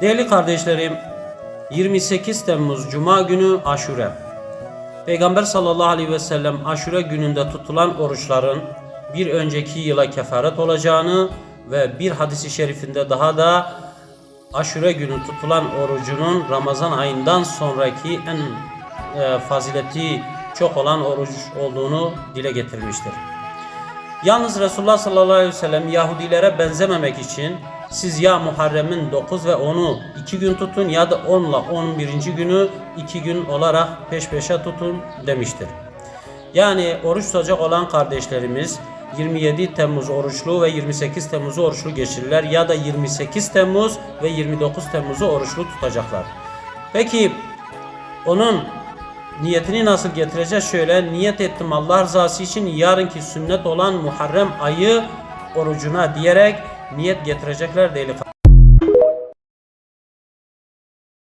Değerli kardeşlerim, 28 Temmuz Cuma günü Aşure. Peygamber sallallahu aleyhi ve sellem Aşure gününde tutulan oruçların bir önceki yıla kefaret olacağını ve bir hadisi şerifinde daha da Aşure günü tutulan orucunun Ramazan ayından sonraki en e, fazileti çok olan oruç olduğunu dile getirmiştir. Yalnız Resulullah sallallahu aleyhi ve sellem Yahudilere benzememek için siz ya Muharrem'in 9 ve 10'u 2 gün tutun ya da 10 ile 11. günü 2 gün olarak peş peşe tutun demiştir. Yani oruç tutacak olan kardeşlerimiz 27 Temmuz oruçlu ve 28 Temmuz'u oruçlu geçirirler ya da 28 Temmuz ve 29 Temmuz'u oruçlu tutacaklar. Peki onun niyetini nasıl getireceğiz? Şöyle niyet ettim Allah rızası için yarınki sünnet olan Muharrem ayı orucuna diyerek niyet getirecekler değerli